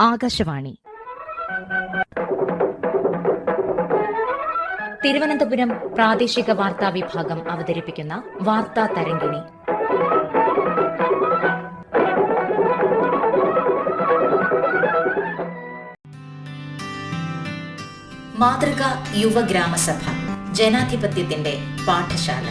ആകാശവാണി. തിരുവനന്തപുരം പ്രാദേശിക വാർത്താ വിഭാഗം അവതരിപ്പിക്കുന്ന വാർത്താ തരംഗിണി. മാതൃക യുവഗ്രാമസഭ ജനാധിപത്യത്തിന്റെ പാഠശാല.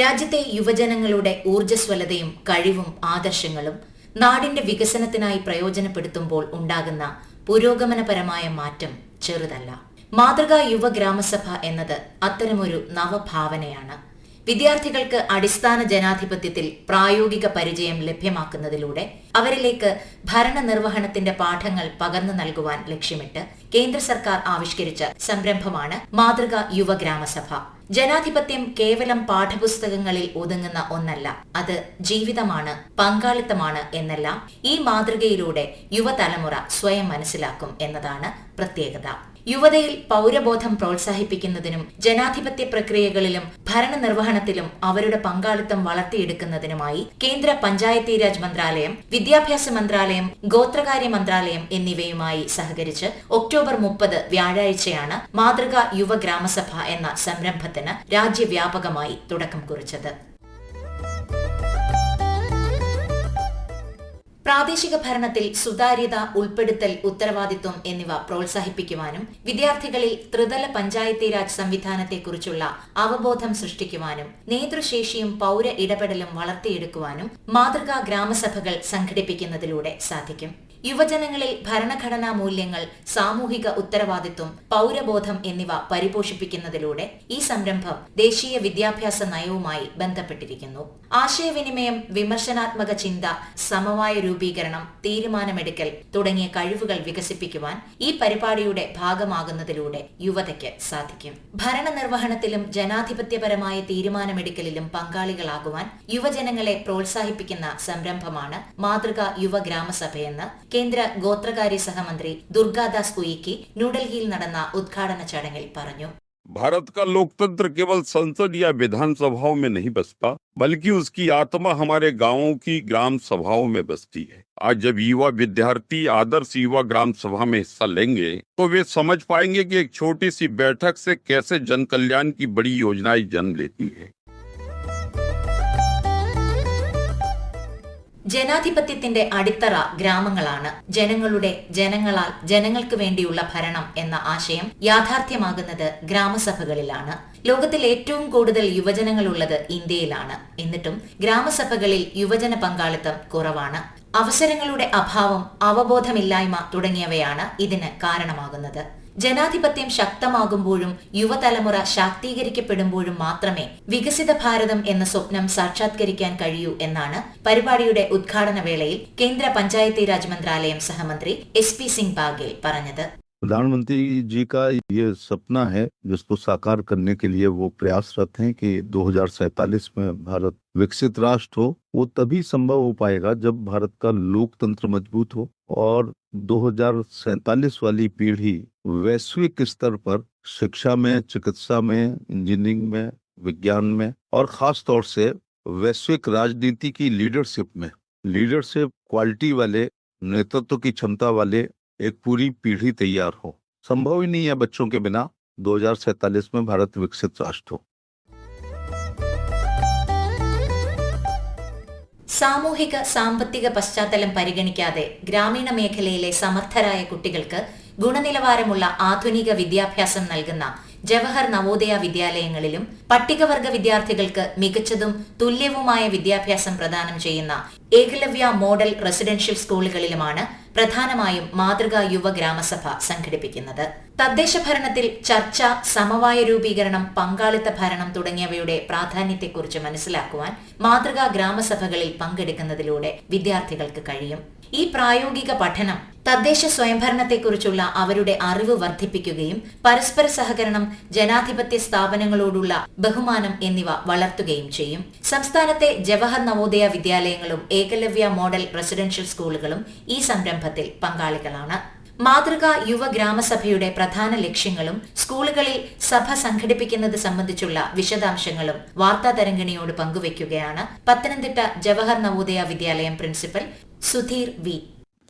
രാജ്യത്തെ യുവജനങ്ങളുടെ ഊർജസ്വലതയും കഴിവും ആദർശങ്ങളും നാടിന്റെ വികസനത്തിനായി പ്രയോജനപ്പെടുത്തുമ്പോൾ ഉണ്ടാകുന്ന പുരോഗമനപരമായ മാറ്റം ചെറുതല്ല. മാതൃകാ യുവഗ്രാമസഭ എന്നത് അത്തരമൊരു നവഭാവനയാണ്. വിദ്യാർത്ഥികൾക്ക് അടിസ്ഥാന ജനാധിപത്യത്തിൽ പ്രായോഗിക പരിചയം ലഭ്യമാക്കുന്നതിലൂടെ അവരിലേക്ക് ഭരണനിർവഹണത്തിന്റെ പാഠങ്ങൾ പകർന്നു നൽകുവാൻ ലക്ഷ്യമിട്ട് കേന്ദ്ര സർക്കാർ ആവിഷ്കരിച്ച സംരംഭമാണ് മാതൃക യുവഗ്രാമസഭ ജനാധിപത്യം കേവലം പാഠപുസ്തകങ്ങളിൽ ഒതുങ്ങുന്ന ഒന്നല്ല അത് ജീവിതമാണ് പങ്കാളിത്തമാണ് എന്നെല്ലാം ഈ മാതൃകയിലൂടെ യുവതലമുറ സ്വയം മനസ്സിലാക്കും എന്നതാണ് പ്രത്യേകത. യുവതയിൽ പൗരബോധം പ്രോത്സാഹിപ്പിക്കുന്നതിനും ജനാധിപത്യ പ്രക്രിയകളിലും ഭരണനിർവഹണത്തിലും അവരുടെ പങ്കാളിത്തം വളർത്തിയെടുക്കുന്നതിനുമായി കേന്ദ്ര പഞ്ചായത്തീരാജ് മന്ത്രാലയം വിദ്യാഭ്യാസ മന്ത്രാലയം ഗോത്രകാര്യ മന്ത്രാലയം എന്നിവയുമായി സഹകരിച്ച് ഒക്ടോബർ മുപ്പത് വ്യാഴാഴ്ചയാണ് മാതൃകാ യുവ ഗ്രാമസഭ എന്ന സംരംഭത്തിന് രാജ്യവ്യാപകമായി തുടക്കം കുറിച്ചത്. പ്രാദേശിക ഭരണത്തിൽ സുതാര്യത ഉൾപ്പെടുത്തൽ ഉത്തരവാദിത്വം എന്നിവ പ്രോത്സാഹിപ്പിക്കുവാനും വിദ്യാർത്ഥികളിൽ ത്രിതല പഞ്ചായത്തി രാജ് സംവിധാനത്തെക്കുറിച്ചുള്ള അവബോധം സൃഷ്ടിക്കുവാനും നേതൃശേഷിയും പൗര ഇടപെടലും വളർത്തിയെടുക്കുവാനും മാതൃകാ ഗ്രാമസഭകൾ സംഘടിപ്പിക്കുന്നതിലൂടെ സാധിക്കും. യുവജനങ്ങളിൽ ഭരണഘടനാ മൂല്യങ്ങൾ സാമൂഹിക ഉത്തരവാദിത്വം പൗരബോധം എന്നിവ പരിപോഷിപ്പിക്കുന്നതിലൂടെ ഈ സംരംഭം ദേശീയ വിദ്യാഭ്യാസ നയവുമായി ബന്ധപ്പെട്ടിരിക്കുന്നു. ആശയവിനിമയം വിമർശനാത്മക ചിന്ത സമവായ രൂപീകരണം തീരുമാനമെടുക്കൽ തുടങ്ങിയ കഴിവുകൾ വികസിപ്പിക്കുവാൻ ഈ പരിപാടിയുടെ ഭാഗമാകുന്നതിലൂടെ യുവതയ്ക്ക് സാധിക്കും. ഭരണനിർവഹണത്തിലും ജനാധിപത്യപരമായ തീരുമാനമെടുക്കലിലും പങ്കാളികളാകുവാൻ യുവജനങ്ങളെ പ്രോത്സാഹിപ്പിക്കുന്ന സംരംഭമാണ് മാതൃക യുവ ഗ്രാമസഭയെന്ന് കേന്ദ്ര ഗോത്രകാര്യ സഹമന്ത്രി ദുർഗാദാസ് ഉയിക്കി ന്യൂഡൽഹിയിൽ നടന്ന ഉദ്ഘാടന ചടങ്ങിൽ പറഞ്ഞു भारत का लोकतंत्र केवल संसद या विधानसभाओं में नहीं बसता बल्कि उसकी आत्मा हमारे गांवों की ग्राम सभाओं में बसती है आज जब युवा विद्यार्थी आदर्श युवा ग्राम सभा में हिस्सा लेंगे तो वे समझ पाएंगे कि एक छोटी सी बैठक से कैसे जन कल्याण की बड़ी योजनाएं जन्म लेती है ജനാധിപത്യത്തിന്റെ അടിത്തറ ഗ്രാമങ്ങളാണ്. ജനങ്ങളുടെ ജനങ്ങളാൽ ജനങ്ങൾക്ക് വേണ്ടിയുള്ള ഭരണം എന്ന ആശയം യാഥാർത്ഥ്യമാകുന്നത് ഗ്രാമസഭകളിലാണ്. ലോകത്തിൽ ഏറ്റവും കൂടുതൽ യുവജനങ്ങളുള്ളത് ഇന്ത്യയിലാണ്. എന്നിട്ടും ഗ്രാമസഭകളിൽ യുവജന പങ്കാളിത്തം കുറവാണ്. അവസരങ്ങളുടെ അഭാവം അവബോധമില്ലായ്മ തുടങ്ങിയവയാണ് ഇതിന് കാരണമാകുന്നത്. ജനാധിപത്യം ശക്തമാകുമ്പോഴും യുവതലമുറ ശാക്തീകരിക്കപ്പെടുമ്പോഴും മാത്രമേ വികസിത ഭാരതം എന്ന സ്വപ്നം സാക്ഷാത്കരിക്കാൻ കഴിയൂ എന്നാണ് പരിപാടിയുടെ ഉദ്ഘാടന വേളയിൽ കേന്ദ്ര പഞ്ചായത്തീരാജ് മന്ത്രാലയം സഹമന്ത്രി എസ് പി സിംഗ് ബാഗേൽ പറഞ്ഞത് प्रधानमंत्री जी का ये सपना है, जिसको साकार करने के लिए वो प्रयासरत हैं कि 2047 में भारत विकसित राष्ट्र हो, वो तभी संभव हो पाएगा जब भारत का लोकतंत्र मज़बूत हो और 2047 वाली पीढ़ी वैश्विक स्तर पर शिक्षा में, चिकित्सा में, इंजीनियरिंग में, विज्ञान में और खास तौर से वैश्विक राजनीति की लीडरशिप में। लीडरशिप क्वालिटी वाले, नेतृत्व की क्षमता वाले एक पूरी पीढ़ी तैयार हो संभव ही नहीं है बच्चों के बिना 2047 में भारत विकसित राष्ट्र हो സാമൂഹിക സാമ്പത്തിക പശ്ചാത്തലം പരിഗണിക്കാതെ ഗ്രാമീണ മേഖലയിലെ സമർത്ഥരായ കുട്ടികൾക്ക് ഗുണനിലവാരമുള്ള ആധുനിക വിദ്യാഭ്യാസം നൽകുന്ന ജവഹർ നവോദയ വിദ്യാലയങ്ങളിലും പട്ടികവർഗ വിദ്യാർത്ഥികൾക്ക് മികച്ചതും തുല്യവുമായ വിദ്യാഭ്യാസം പ്രദാനം ചെയ്യുന്ന ഏകലവ്യ മോഡൽ റെസിഡൻഷ്യൽ സ്കൂളുകളിലുമാണ് പ്രധാനമായും മാതൃകാ യുവ ഗ്രാമസഭ സംഘടിപ്പിക്കുന്നത്. തദ്ദേശ ഭരണത്തിൽ ചർച്ച സമവായ രൂപീകരണം പങ്കാളിത്ത ഭരണം തുടങ്ങിയവയുടെ പ്രാധാന്യത്തെക്കുറിച്ച് മനസ്സിലാക്കുവാൻ മാതൃകാ ഗ്രാമസഭകളിൽ പങ്കെടുക്കുന്നതിലൂടെ വിദ്യാർത്ഥികൾക്ക് കഴിയും. ഈ പ്രായോഗിക പഠനം തദ്ദേശ സ്വയംഭരണത്തെക്കുറിച്ചുള്ള അവരുടെ അറിവ് വർദ്ധിപ്പിക്കുകയും പരസ്പര സഹകരണം ജനാധിപത്യ സ്ഥാപനങ്ങളോടുള്ള ബഹുമാനം എന്നിവ വളർത്തുകയും ചെയ്യും. സംസ്ഥാനത്തെ ജവഹർ നവോദയ വിദ്യാലയങ്ങളും ഏകലവ്യ മോഡൽ റെസിഡൻഷ്യൽ സ്കൂളുകളും ഈ സംരംഭത്തിൽ പങ്കാളികളാണ്. മാതൃകാ യുവ ഗ്രാമസഭയുടെ പ്രധാന ലക്ഷ്യങ്ങളും സ്കൂളുകളിൽ സഭ സംഘടിപ്പിക്കുന്നത് സംബന്ധിച്ചുള്ള വിശദാംശങ്ങളും വാർത്താ തരംഗിണിയോട് പങ്കുവയ്ക്കുകയാണ് പത്തനംതിട്ട ജവഹർ നവോദയ വിദ്യാലയം പ്രിൻസിപ്പൽ സുധീർ വി.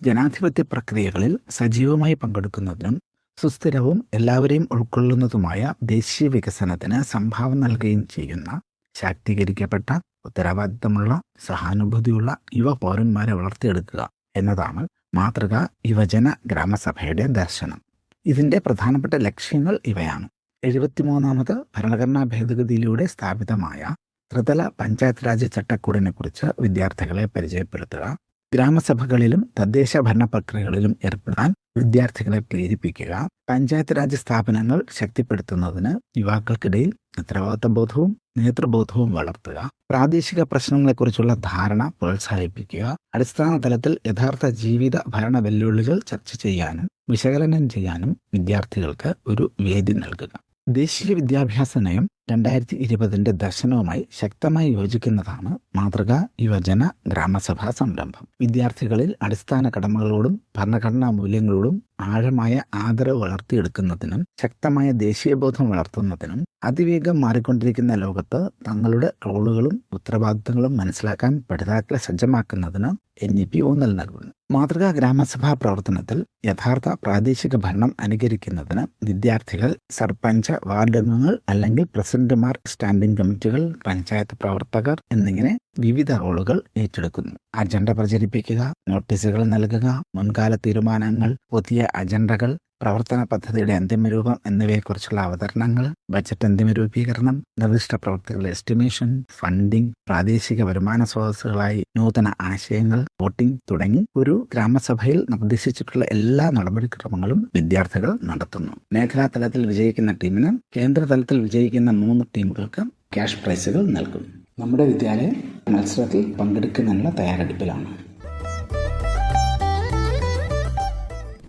ജനാധിപത്യ പ്രക്രിയകളിൽ സജീവമായി പങ്കെടുക്കുന്നതിനും സുസ്ഥിരവും എല്ലാവരെയും ഉൾക്കൊള്ളുന്നതുമായ ദേശീയ വികസനത്തിന് സംഭാവന നൽകുകയും ചെയ്യുന്ന ശാക്തീകരിക്കപ്പെട്ട ഉത്തരവാദിത്തമുള്ള സഹാനുഭൂതിയുള്ള യുവ പൗരന്മാരെ വളർത്തിയെടുക്കുക എന്നതാണ് മാതൃക യുവജന ഗ്രാമസഭയുടെ ദർശനം. ഇതിന്റെ പ്രധാനപ്പെട്ട ലക്ഷ്യങ്ങൾ ഇവയാണ്. എഴുപത്തിമൂന്നാമത് ഭരണഘടനാ ഭേദഗതിയിലൂടെ സ്ഥാപിതമായ ത്രിതല പഞ്ചായത്ത് രാജ് ചട്ടക്കൂടിനെക്കുറിച്ച് വിദ്യാർത്ഥികളെ പരിചയപ്പെടുത്തുക. ഗ്രാമസഭകളിലും തദ്ദേശ ഭരണ പ്രക്രിയകളിലും ഏർപ്പെടാൻ വിദ്യാർത്ഥികളെ പ്രേരിപ്പിക്കുക. പഞ്ചായത്ത് രാജ് സ്ഥാപനങ്ങൾ ശക്തിപ്പെടുത്തുന്നതിന് യുവാക്കൾക്കിടയിൽ ഉത്തരവാദിത്വ ബോധവും നേതൃബോധവും വളർത്തുക. പ്രാദേശിക പ്രശ്നങ്ങളെക്കുറിച്ചുള്ള ധാരണ പ്രോത്സാഹിപ്പിക്കുക. അടിസ്ഥാന തലത്തിൽ യഥാർത്ഥ ജീവിത ഭരണ വെല്ലുവിളികൾ ചർച്ച ചെയ്യാനും വിശകലനം ചെയ്യാനും വിദ്യാർത്ഥികൾക്ക് ഒരു വേദി നൽകുക. ദേശീയ വിദ്യാഭ്യാസ നയം രണ്ടായിരത്തി ഇരുപതിന്റെ ദർശനവുമായി ശക്തമായി യോജിക്കുന്നതാണ് മാതൃകാ യുവജന ഗ്രാമസഭാ സംരംഭം. വിദ്യാർത്ഥികളിൽ അടിസ്ഥാന കടമകളോടും ഭരണഘടനാ മൂല്യങ്ങളോടും ആഴമായ ആദരവ് വളർത്തിയെടുക്കുന്നതിനും ശക്തമായ ദേശീയബോധം വളർത്തുന്നതിനും അതിവേഗം മാറിക്കൊണ്ടിരിക്കുന്ന ലോകത്ത് തങ്ങളുടെ റോളുകളും ഉത്തരവാദിത്തങ്ങളും മനസ്സിലാക്കാൻ പഠിതാക്കളെ സജ്ജമാക്കുന്നതിന് എൻ ഇ പി ഊന്നൽ നൽകുന്നു. മാതൃകാ ഗ്രാമസഭാ പ്രവർത്തനത്തിൽ യഥാർത്ഥ പ്രാദേശിക ഭരണം അനുകരിക്കുന്നതിന് വിദ്യാർത്ഥികൾ സർപഞ്ച് വാർഡംഗങ്ങൾ അല്ലെങ്കിൽ അല്ലെങ്കിൽ പ്രസിഡന്റുമാർ സ്റ്റാൻഡിംഗ് കമ്മിറ്റികൾ പഞ്ചായത്ത് പ്രവർത്തകർ എന്നിങ്ങനെ വിവിധ റോളുകൾ ഏറ്റെടുക്കുന്നു. അജണ്ട പ്രചരിപ്പിക്കുക നോട്ടീസുകൾ നൽകുക മുൻകാല തീരുമാനങ്ങൾ പുതിയ അജണ്ടകൾ പ്രവർത്തന പദ്ധതിയുടെ അന്തിമരൂപം എന്നിവയെക്കുറിച്ചുള്ള അവതരണങ്ങൾ ബജറ്റ് അന്തിമ രൂപീകരണം നിർദ്ദിഷ്ട പ്രവൃത്തികളുടെ എസ്റ്റിമേഷൻ ഫണ്ടിംഗ് പ്രാദേശിക വരുമാന സ്രോതസ്സുകളായി നൂതന ആശയങ്ങൾ വോട്ടിംഗ് തുടങ്ങി ഒരു ഗ്രാമസഭയിൽ നിർദ്ദേശിച്ചിട്ടുള്ള എല്ലാ നടപടിക്രമങ്ങളും വിദ്യാർത്ഥികൾ നടത്തുന്നു. മേഖലാ തലത്തിൽ വിജയിക്കുന്ന ടീമിന് കേന്ദ്ര തലത്തിൽ വിജയിക്കുന്ന മൂന്ന് ടീമുകൾക്ക് ക്യാഷ് പ്രൈസുകൾ നൽകും. നമ്മുടെ വിദ്യാലയം മത്സരത്തിൽ പങ്കെടുക്കുന്നതിനുള്ള തയ്യാറെടുപ്പിലാണ്.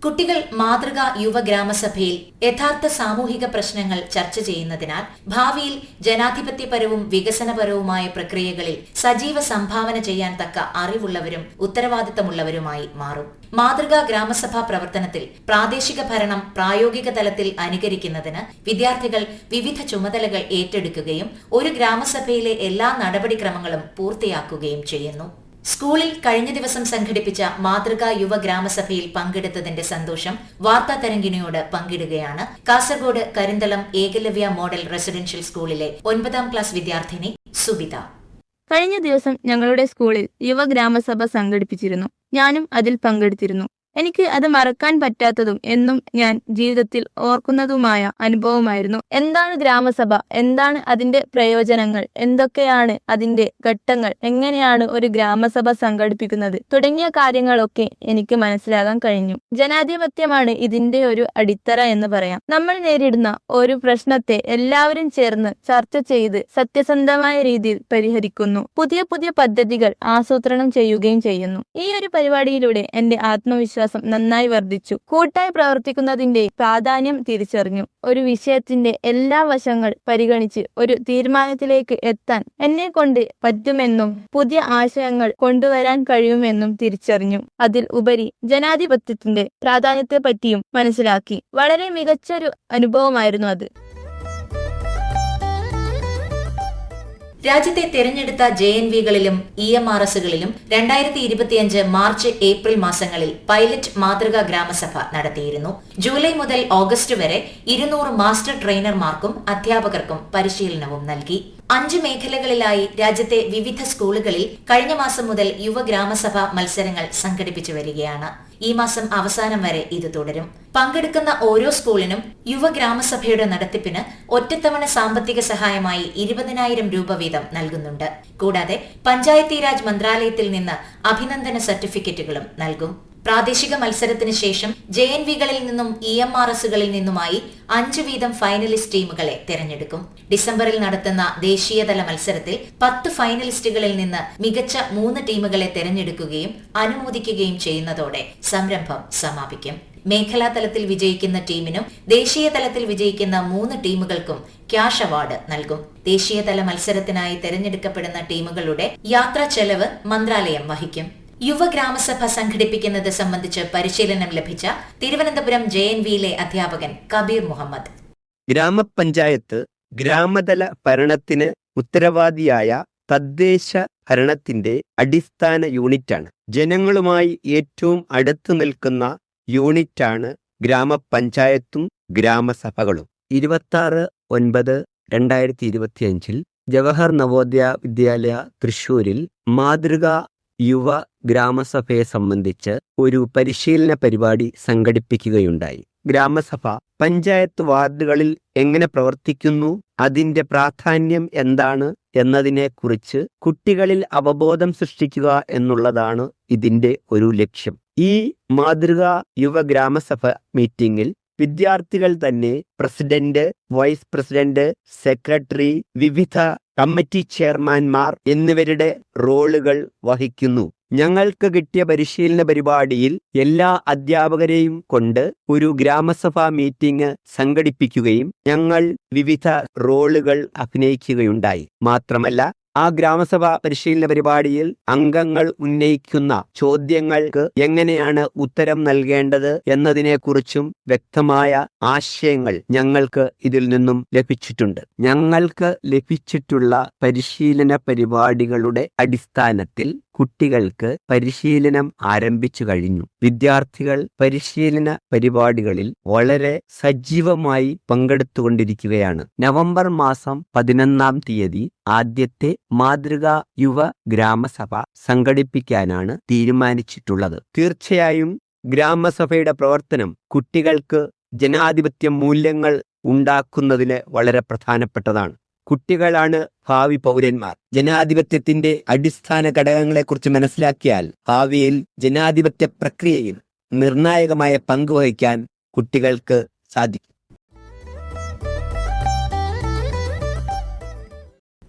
കുട്ടികൾ മാതൃകാ യുവ ഗ്രാമസഭയിൽ യഥാർത്ഥ സാമൂഹിക പ്രശ്നങ്ങൾ ചർച്ച ചെയ്യുന്നതിനാൽ ഭാവിയിൽ ജനാധിപത്യപരവും വികസനപരവുമായ പ്രക്രിയകളിൽ സജീവ സംഭാവന ചെയ്യാൻ തക്ക അറിവുള്ളവരും ഉത്തരവാദിത്തമുള്ളവരുമായി മാറും. മാതൃകാ ഗ്രാമസഭാ പ്രവർത്തനത്തിൽ പ്രാദേശിക ഭരണം പ്രായോഗിക തലത്തിൽ അനുകരിക്കുന്നതിന് വിദ്യാർത്ഥികൾ വിവിധ ചുമതലകൾ ഏറ്റെടുക്കുകയും ഒരു ഗ്രാമസഭയിലെ എല്ലാ നടപടിക്രമങ്ങളും പൂർത്തിയാക്കുകയും ചെയ്യുന്നു. സ്കൂളിൽ കഴിഞ്ഞ ദിവസം സംഘടിപ്പിച്ച മാതൃകാ യുവ ഗ്രാമസഭയിൽ പങ്കെടുത്തതിന്റെ സന്തോഷം വാർത്താ തരംഗിണിയോട് പങ്കിടുകയാണ്. കാസർഗോഡ് കരിന്തളം ഏകലവ്യ മോഡൽ റെസിഡൻഷ്യൽ സ്കൂളിലെ ഒൻപതാം ക്ലാസ് വിദ്യാർത്ഥിനി സുബിത. കഴിഞ്ഞ ദിവസം ഞങ്ങളുടെ സ്കൂളിൽ യുവ ഗ്രാമസഭ സംഘടിപ്പിച്ചിരുന്നു. ഞാനും അതിൽ പങ്കെടുത്തിരുന്നു. എനിക്ക് അത് മറക്കാൻ പറ്റാത്തതും എന്നും ഞാൻ ജീവിതത്തിൽ ഓർക്കുന്നതുമായ അനുഭവമായിരുന്നു. എന്താണ് ഗ്രാമസഭ? എന്താണ് അതിന്റെ പ്രയോജനങ്ങൾ? എന്തൊക്കെയാണ് അതിന്റെ ഘട്ടങ്ങൾ? എങ്ങനെയാണ് ഒരു ഗ്രാമസഭ സംഘടിപ്പിക്കുന്നത്? തുടങ്ങിയ കാര്യങ്ങളൊക്കെ എനിക്ക് മനസ്സിലാകാൻ കഴിഞ്ഞു. ജനാധിപത്യമാണ് ഇതിന്റെ ഒരു അടിത്തറ എന്ന് പറയാം. നമ്മൾ നേരിടുന്ന ഒരു പ്രശ്നത്തെ എല്ലാവരും ചേർന്ന് ചർച്ച ചെയ്ത് സത്യസന്ധമായ രീതിയിൽ പരിഹരിക്കുന്നു. പുതിയ പുതിയ പദ്ധതികൾ ആസൂത്രണം ചെയ്യുകയും ചെയ്യുന്നു. ഈ ഒരു പരിപാടിയിലൂടെ എന്റെ ആത്മവിശ്വാസം നന്നായി വർദ്ധിച്ചു. കൂട്ടായി പ്രവർത്തിക്കുന്നതിന്റെ പ്രാധാന്യം തിരിച്ചറിഞ്ഞു. ഒരു വിഷയത്തിന്റെ എല്ലാ വശങ്ങൾ പരിഗണിച്ച് ഒരു തീരുമാനത്തിലേക്ക് എത്താൻ എന്നെ കൊണ്ട് പറ്റുമെന്നും പുതിയ ആശയങ്ങൾ കൊണ്ടുവരാൻ കഴിയുമെന്നും തിരിച്ചറിഞ്ഞു. അതിൽ ഉപരി ജനാധിപത്യത്തിന്റെ പ്രാധാന്യത്തെ പറ്റിയും മനസ്സിലാക്കി. വളരെ മികച്ചൊരു അനുഭവമായിരുന്നു അത്. രാജ്യത്തെ തിരഞ്ഞെടുത്ത ജെ എൻ വികളിലും ഇ എം ആർ എസുകളിലും രണ്ടായിരത്തി ഇരുപത്തിയഞ്ച് മാർച്ച് ഏപ്രിൽ മാസങ്ങളിൽ പൈലറ്റ് മാതൃകാ ഗ്രാമസഭ നടത്തിയിരുന്നു. ജൂലൈ മുതൽ ഓഗസ്റ്റ് വരെ ഇരുന്നൂറ് മാസ്റ്റർ ട്രെയിനർമാർക്കും അധ്യാപകർക്കും പരിശീലനവും നൽകി. അഞ്ച് മേഖലകളിലായി രാജ്യത്തെ വിവിധ സ്കൂളുകളിൽ കഴിഞ്ഞ മാസം മുതൽ യുവ ഗ്രാമസഭ മത്സരങ്ങൾ സംഘടിപ്പിച്ചു വരികയാണ്. ഈ മാസം അവസാനം വരെ ഇത് തുടരും. പങ്കെടുക്കുന്ന ഓരോ സ്കൂളിനും യുവ ഗ്രാമസഭയുടെ നടത്തിപ്പിന് ഒറ്റത്തവണ സാമ്പത്തിക സഹായമായി ഇരുപതിനായിരം രൂപ വീതം നൽകുന്നുണ്ട്. കൂടാതെ പഞ്ചായത്തീരാജ് മന്ത്രാലയത്തിൽ നിന്ന് അഭിനന്ദന സർട്ടിഫിക്കറ്റുകളും നൽകും. പ്രാദേശിക മത്സരത്തിന് ശേഷം ജെ എൻ വികളിൽ നിന്നും ഇ എം ആർ എസുകളിൽ നിന്നുമായി അഞ്ചു വീതം ഫൈനലിസ്റ്റ് ടീമുകളെ തെരഞ്ഞെടുക്കും. ഡിസംബറിൽ നടത്തുന്ന ദേശീയതല മത്സരത്തിൽ പത്ത് ഫൈനലിസ്റ്റുകളിൽ നിന്ന് മികച്ച മൂന്ന് ടീമുകളെ തെരഞ്ഞെടുക്കുകയും അനുമോദിക്കുകയും ചെയ്യുന്നതോടെ സംരംഭം സമാപിക്കും. മേഖലാ തലത്തിൽ വിജയിക്കുന്ന ടീമിനും ദേശീയ തലത്തിൽ വിജയിക്കുന്ന മൂന്ന് ടീമുകൾക്കും ക്യാഷ് അവാർഡ് നൽകും. ദേശീയതല മത്സരത്തിനായി തെരഞ്ഞെടുക്കപ്പെടുന്ന ടീമുകളുടെ യാത്രാ ചെലവ് മന്ത്രാലയം വഹിക്കും. യുവ ഗ്രാമസഭ സംഘടിപ്പിക്കുന്നത് സംബന്ധിച്ച് പരിശീലനം ലഭിച്ച തിരുവനന്തപുരം ജെ എൻ വിയിലെ അധ്യാപകൻ കബീർ മുഹമ്മദ്. ഗ്രാമപഞ്ചായത്ത് ഗ്രാമതല ഭരണത്തിന് ഉത്തരവാദിയായ തദ്ദേശ ഭരണത്തിന്റെ അടിസ്ഥാന യൂണിറ്റാണ്. ജനങ്ങളുമായി ഏറ്റവും അടുത്തു നിൽക്കുന്ന യൂണിറ്റാണ് ഗ്രാമപഞ്ചായത്തും ഗ്രാമസഭകളും. ഇരുപത്തി ഒൻപത് രണ്ടായിരത്തി ഇരുപത്തിയഞ്ചിൽ ജവഹർ നവോദയ വിദ്യാലയ തൃശൂരിൽ മാതൃക യുവ ഗ്രാമസഭയെ സംബന്ധിച്ച് ഒരു പരിശീലന പരിപാടി സംഘടിപ്പിക്കുകയുണ്ടായി. ഗ്രാമസഭ പഞ്ചായത്ത് വാർഡുകളിൽ എങ്ങനെ പ്രവർത്തിക്കുന്നു അതിന്റെ പ്രാധാന്യം എന്താണ് എന്നതിനെക്കുറിച്ച് കുട്ടികളിൽ അവബോധം സൃഷ്ടിക്കുക എന്നുള്ളതാണ് ഇതിന്റെ ഒരു ലക്ഷ്യം. ഈ മാതൃക യുവ ഗ്രാമസഭ മീറ്റിംഗിൽ വിദ്യാർത്ഥികൾ തന്നെ പ്രസിഡന്റ് വൈസ് പ്രസിഡന്റ് സെക്രട്ടറി വിവിധ കമ്മിറ്റി ചെയർമാൻമാർ എന്നിവരുടെ റോളുകൾ വഹിക്കുന്നു. ഞങ്ങൾക്ക് കിട്ടിയ പരിശീലന പരിപാടിയിൽ എല്ലാ അധ്യാപകരെയും കൊണ്ട് ഒരു ഗ്രാമസഭാ മീറ്റിംഗ് സംഘടിപ്പിക്കുകയും ഞങ്ങൾ വിവിധ റോളുകൾ അഭിനയിക്കുകയുണ്ടായി. മാത്രമല്ല ആ ഗ്രാമസഭ പരിശീലന പരിപാടിയിൽ അംഗങ്ങൾ ഉന്നയിക്കുന്ന ചോദ്യങ്ങൾക്ക് എങ്ങനെയാണ് ഉത്തരം നൽകേണ്ടത് എന്നതിനെക്കുറിച്ചും വ്യക്തമായ ആശയങ്ങൾ ഞങ്ങൾക്ക് ഇതിൽ നിന്നും ലഭിച്ചിട്ടുണ്ട്. ഞങ്ങൾക്ക് ലഭിച്ചിട്ടുള്ള പരിശീലന പരിപാടികളുടെ അടിസ്ഥാനത്തിൽ കുട്ടികൾക്ക് പരിശീലനം ആരംഭിച്ചു കഴിഞ്ഞു. വിദ്യാർത്ഥികൾ പരിശീലന പരിപാടികളിൽ വളരെ സജീവമായി പങ്കെടുത്തുകൊണ്ടിരിക്കുകയാണ്. നവംബർ മാസം പതിനൊന്നാം തീയതി ആദ്യത്തെ മാതൃകാ യുവ ഗ്രാമസഭ സംഘടിപ്പിക്കാനാണ് തീരുമാനിച്ചിട്ടുള്ളത്. തീർച്ചയായും ഗ്രാമസഭയുടെ പ്രവർത്തനം കുട്ടികൾക്ക് ജനാധിപത്യ മൂല്യങ്ങൾ ഉണ്ടാക്കുന്നതിന് വളരെ പ്രധാനപ്പെട്ടതാണ്. കുട്ടികളാണ് ഭാവി പൗരന്മാർ. ജനാധിപത്യത്തിന്റെ അടിസ്ഥാന ഘടകങ്ങളെക്കുറിച്ച് മനസ്സിലാക്കിയാൽ ഭാവിയിൽ ജനാധിപത്യ പ്രക്രിയയിൽ നിർണായകമായ പങ്കുവഹിക്കാൻ കുട്ടികൾക്ക് സാധിക്കും.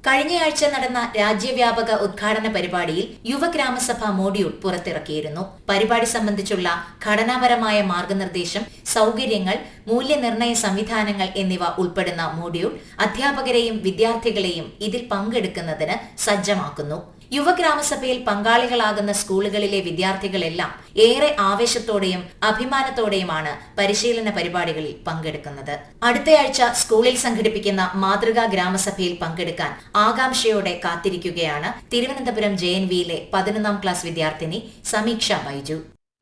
കഴിഞ്ഞയാഴ്ച നടന്ന രാജ്യവ്യാപക ഉദ്ഘാടന പരിപാടിയിൽ യുവഗ്രാമസഭ മോഡ്യൂൾ പുറത്തിറക്കിയിരുന്നു. പരിപാടി സംബന്ധിച്ചുള്ള ഘടനാപരമായ മാർഗനിർദ്ദേശം സൗകര്യങ്ങൾ മൂല്യനിർണയ സംവിധാനങ്ങൾ എന്നിവ ഉൾപ്പെടുന്ന മോഡ്യൂൾ അധ്യാപകരെയും വിദ്യാർത്ഥികളെയും ഇതിൽ പങ്കെടുക്കുന്നതിന് സജ്ജമാക്കുന്നു. യുവഗ്രാമസഭയിൽ പങ്കാളികളാകുന്ന സ്കൂളുകളിലെ വിദ്യാർത്ഥികളെല്ലാം ഏറെ ആവേശത്തോടെയും അഭിമാനത്തോടെയുമാണ് പരിശീലന പരിപാടികളിൽ പങ്കെടുക്കുന്നത്. അടുത്തയാഴ്ച സ്കൂളിൽ സംഘടിപ്പിക്കുന്ന മാതൃകാ ഗ്രാമസഭയിൽ പങ്കെടുക്കാൻ ആകാംക്ഷയോടെ കാത്തിരിക്കുകയാണ് തിരുവനന്തപുരം ജെ എൻ വിയിലെ പതിനൊന്നാം ക്ലാസ് വിദ്യാർത്ഥിനി സമീക്ഷ ബൈജു.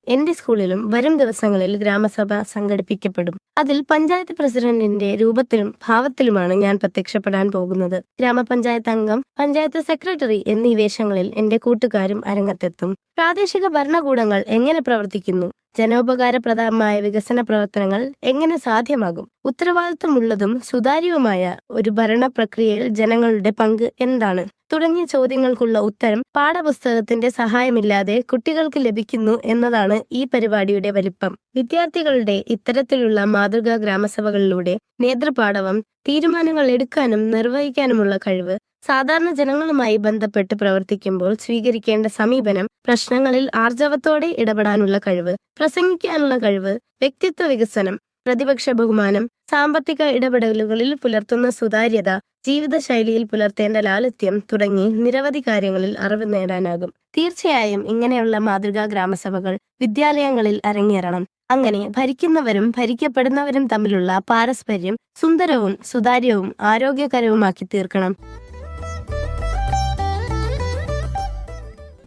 എന്റെ സ്കൂളിലും വരും ദിവസങ്ങളിൽ ഗ്രാമസഭ സംഘടിപ്പിക്കപ്പെടും. അതിൽ പഞ്ചായത്ത് പ്രസിഡന്റിന്റെ രൂപത്തിലും ഭാവത്തിലുമാണ് ഞാൻ പ്രത്യക്ഷപ്പെടാൻ പോകുന്നത്. ഗ്രാമപഞ്ചായത്ത് അംഗം പഞ്ചായത്ത് സെക്രട്ടറി എന്നീ വേഷങ്ങളിൽ എന്റെ കൂട്ടുകാരും അരങ്ങത്തെത്തും. പ്രാദേശിക ഭരണകൂടങ്ങൾ എങ്ങനെ പ്രവർത്തിക്കുന്നു? ജനോപകാരപ്രദമായ വികസന പ്രവർത്തനങ്ങൾ എങ്ങനെ സാധ്യമാകും? ഉത്തരവാദിത്തമുള്ളതും സുതാര്യവുമായ ഒരു ഭരണ പ്രക്രിയയിൽ ജനങ്ങളുടെ പങ്ക് എന്താണ്? തുടങ്ങിയ ചോദ്യങ്ങൾക്കുള്ള ഉത്തരം പാഠപുസ്തകത്തിന്റെ സഹായമില്ലാതെ കുട്ടികൾക്ക് ലഭിക്കുന്നു എന്നതാണ് ഈ പരിപാടിയുടെ വലിപ്പം. വിദ്യാർത്ഥികളുടെ ഇത്തരത്തിലുള്ള മാതൃകാ ഗ്രാമസഭകളിലൂടെ നേതൃപാഠവം തീരുമാനങ്ങൾ എടുക്കാനും നിർവഹിക്കാനുമുള്ള കഴിവ് സാധാരണ ജനങ്ങളുമായി ബന്ധപ്പെട്ട് പ്രവർത്തിക്കുമ്പോൾ സ്വീകരിക്കേണ്ട സമീപനം പ്രശ്നങ്ങളിൽ ആർജവത്തോടെ ഇടപെടാനുള്ള കഴിവ് പ്രസംഗിക്കാനുള്ള കഴിവ് വ്യക്തിത്വ വികസനം പ്രതിപക്ഷ ബഹുമാനം സാമ്പത്തിക ഇടപെടലുകളിൽ പുലർത്തുന്ന സുതാര്യത ജീവിതശൈലിയിൽ പുലർത്തേണ്ട ലാളിത്യം തുടങ്ങി നിരവധി കാര്യങ്ങളിൽ അറിവ് നേടാനാകും. തീർച്ചയായും ഇങ്ങനെയുള്ള മാതൃകാ ഗ്രാമസഭകൾ വിദ്യാലയങ്ങളിൽ അരങ്ങേറണം. അങ്ങനെ ഭരിക്കുന്നവരും ഭരിക്കപ്പെടുന്നവരും തമ്മിലുള്ള പാരസ്പര്യം സുന്ദരവും സുതാര്യവും ആരോഗ്യകരവുമാക്കി തീർക്കണം.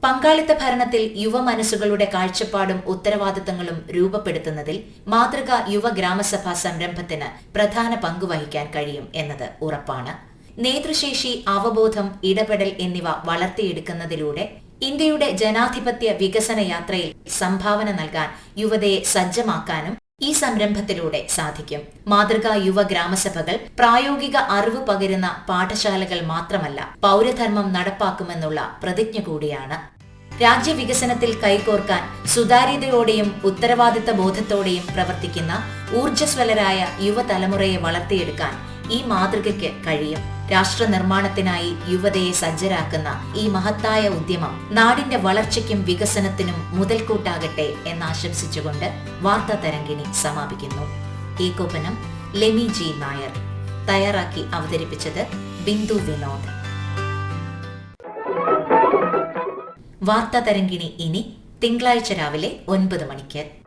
പങ്കാളിത്ത ഭരണത്തിൽ യുവമനസ്സുകളുടെ കാഴ്ചപ്പാടും ഉത്തരവാദിത്തങ്ങളും രൂപപ്പെടുത്തുന്നതിൽ മാതൃക യുവ ഗ്രാമസഭാ സംരംഭത്തിന് പ്രധാന പങ്ക് വഹിക്കാൻ കഴിയും എന്നത് ഉറപ്പാണ്. നേതൃശേഷി അവബോധം ഇടപെടൽ എന്നിവ വളർത്തിയെടുക്കുന്നതിലൂടെ ഇന്ത്യയുടെ ജനാധിപത്യ വികസന യാത്രയിൽ സംഭാവന നൽകാൻ യുവതയെ സജ്ജമാക്കാനും ഈ സംരംഭത്തിലൂടെ സാധിക്കും. മാതൃകാ യുവ ഗ്രാമസഭകൾ പ്രായോഗിക അറിവ് പകരുന്ന പാഠശാലകൾ മാത്രമല്ല പൗരധർമ്മം നടപ്പാക്കുമെന്നുള്ള പ്രതിജ്ഞ കൂടിയാണ്. രാജ്യവികസനത്തിൽ കൈകോർക്കാൻ സുതാര്യതയോടെയും ഉത്തരവാദിത്ത ബോധത്തോടെയും പ്രവർത്തിക്കുന്ന ഊർജസ്വലരായ യുവതലമുറയെ വളർത്തിയെടുക്കാൻ ഈ മാതൃകയ്ക്ക് കഴിയും. രാഷ്ട്ര നിർമ്മാണത്തിനായി യുവതയെ സജ്ജരാക്കുന്ന ഈ മഹത്തായ ഉദ്യമം നാടിന്റെ വളർച്ചയ്ക്കും വികസനത്തിനും മുതൽക്കൂട്ടാകട്ടെ എന്നാശംസിച്ചുകൊണ്ട് വാർത്താ തരംഗിണി സമാപിക്കുന്നു. ഏകോപനം ലെമി ജി നായർ തയ്യാറാക്കി അവതരിപ്പിച്ചത് ബിന്ദു വിനോദ്. വാർത്താ തരംഗിണി ഇനി തിങ്കളാഴ്ച രാവിലെ ഒൻപത് മണിക്ക്.